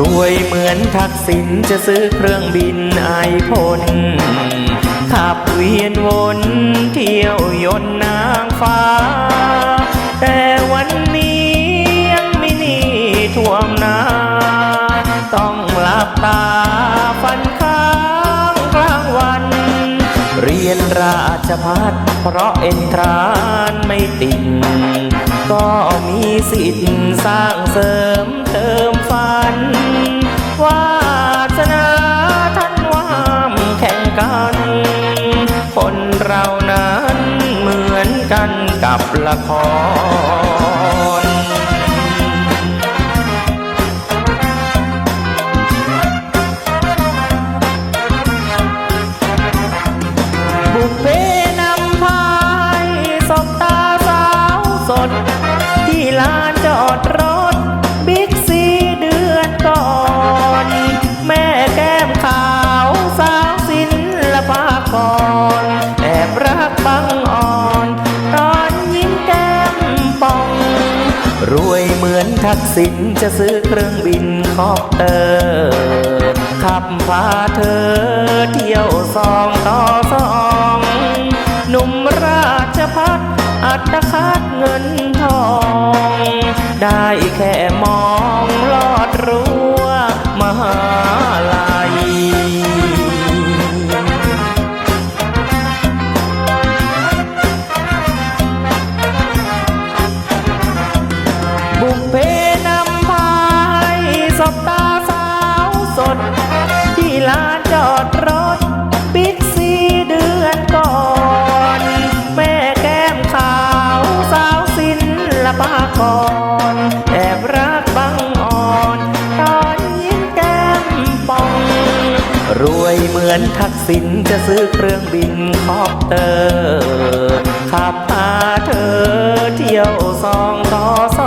รวยเหมือนทักษิณจะซื้อเครื่องบินไอพ่นขับเวียนวนเที่ยวยนนางฟ้า แต่วันนี้ยังไม่หนีท่วมนาต้องหลับตาฟันข้างกลางวัน เรียนราชพัฒเพราะเอ็นทรานไม่ติดก็มีสิทธิ์สร้างเสริมเติม ละคร ทักษิณจะซื้อเครื่องบินคอปเตอร์ขับพาเธอเที่ยวสองต่อสองหนุ่มราชพัฒอัตคัดเงินทอง ได้แค่มองลอ มือนทักษิณจะซื้อเครื่องบินคอปเตอร์ ขับพาเธอเที่ยวสองต่อส